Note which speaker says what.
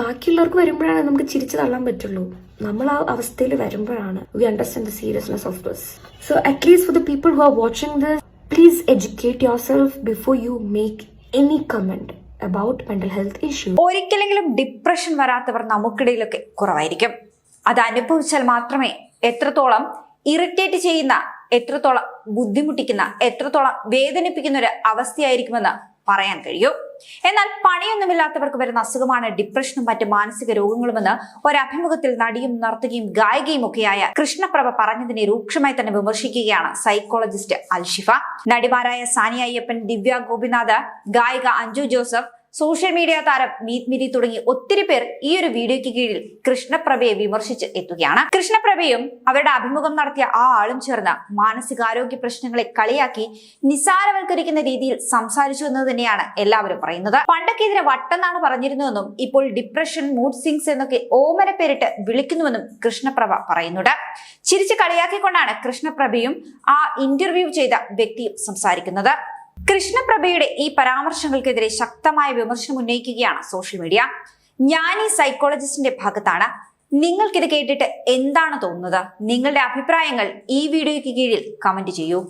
Speaker 1: ബാക്കിയുള്ളവർക്ക് വരുമ്പോഴാണ് നമുക്ക് ചിരിച്ചു തള്ളാൻ പറ്റുള്ളൂ. നമ്മൾ ആ അവസ്ഥയിൽ വരുമ്പോഴാണ് we understand the seriousness of this so at least for the people who are watching this please educate your self before you make any comment about mental health issue
Speaker 2: ഒരിക്കലെങ്കിലും ഡിപ്രഷൻ വരാത്തവർ നമുക്കിടയിലൊക്കെ കുറവായിരിക്കും. അത് അനുഭവിച്ചാൽ മാത്രമേ എത്രത്തോളം ഇറിറ്റേറ്റ് ചെയ്യുന്ന എത്രത്തോളം ബുദ്ധിമുട്ടിക്കുന്ന എത്രത്തോളം വേദനിപ്പിക്കുന്ന ഒരു അവസ്ഥയായിരിക്കുമെന്ന് പറയാൻ കഴിയൂ. എന്നാൽ പണിയൊന്നുമില്ലാത്തവർക്ക് വരുന്ന അസുഖമാണ് ഡിപ്രഷനും മറ്റ് മാനസിക രോഗങ്ങളുമെന്ന് ഒരഭിമുഖത്തിൽ നടിയും നർത്തകിയും ഗായികയും ഒക്കെയായ കൃഷ്ണപ്രഭ പറഞ്ഞതിനെ രൂക്ഷമായി തന്നെ വിമർശിക്കുകയാണ് സൈക്കോളജിസ്റ്റ് അൽഷിഫ. നടിമാരായ സാനിയ അയ്യപ്പൻ ദിവ്യ ഗോപിനാഥ് ഗായിക അഞ്ജു ജോസഫ് സോഷ്യൽ മീഡിയ താരം മീത് മിരി തുടങ്ങി ഒത്തിരി പേർ ഈ ഒരു വീഡിയോയ്ക്ക് കീഴിൽ കൃഷ്ണപ്രഭയെ വിമർശിച്ച് എത്തുകയാണ്. കൃഷ്ണപ്രഭയും അവരുടെ അഭിമുഖം നടത്തിയ ആ ആളും ചേർന്ന് മാനസികാരോഗ്യ പ്രശ്നങ്ങളെ കളിയാക്കി നിസ്സാരവൽക്കരിക്കുന്ന രീതിയിൽ സംസാരിച്ചു എന്ന് തന്നെയാണ് എല്ലാവരും പറയുന്നത്. പണ്ടൊക്കെ ഇതിനെ വട്ടെന്നാണ് പറഞ്ഞിരുന്നതെന്നും ഇപ്പോൾ ഡിപ്രഷൻ മൂഡ് സിങ്സ് എന്നൊക്കെ ഓമന പേരിട്ട് വിളിക്കുന്നുവെന്നും കൃഷ്ണപ്രഭ പറയുന്നുണ്ട്. ചിരിച്ച് കളിയാക്കിക്കൊണ്ടാണ് കൃഷ്ണപ്രഭയും ആ ഇന്റർവ്യൂ ചെയ്ത വ്യക്തിയും സംസാരിക്കുന്നത്. കൃഷ്ണപ്രഭയുടെ ഈ പരാമർശങ്ങൾക്കെതിരെ ശക്തമായ വിമർശനം ഉന്നയിക്കുകയാണ് സോഷ്യൽ മീഡിയ ഞാൻ ഈ സൈക്കോളജിസ്റ്റിന്റെ ഭാഗത്താണ്. നിങ്ങൾക്കിത് കേട്ടിട്ട് എന്താണ് തോന്നുന്നത്? നിങ്ങളുടെ അഭിപ്രായങ്ങൾ ഈ വീഡിയോയ്ക്ക് കീഴിൽ കമന്റ് ചെയ്യൂ.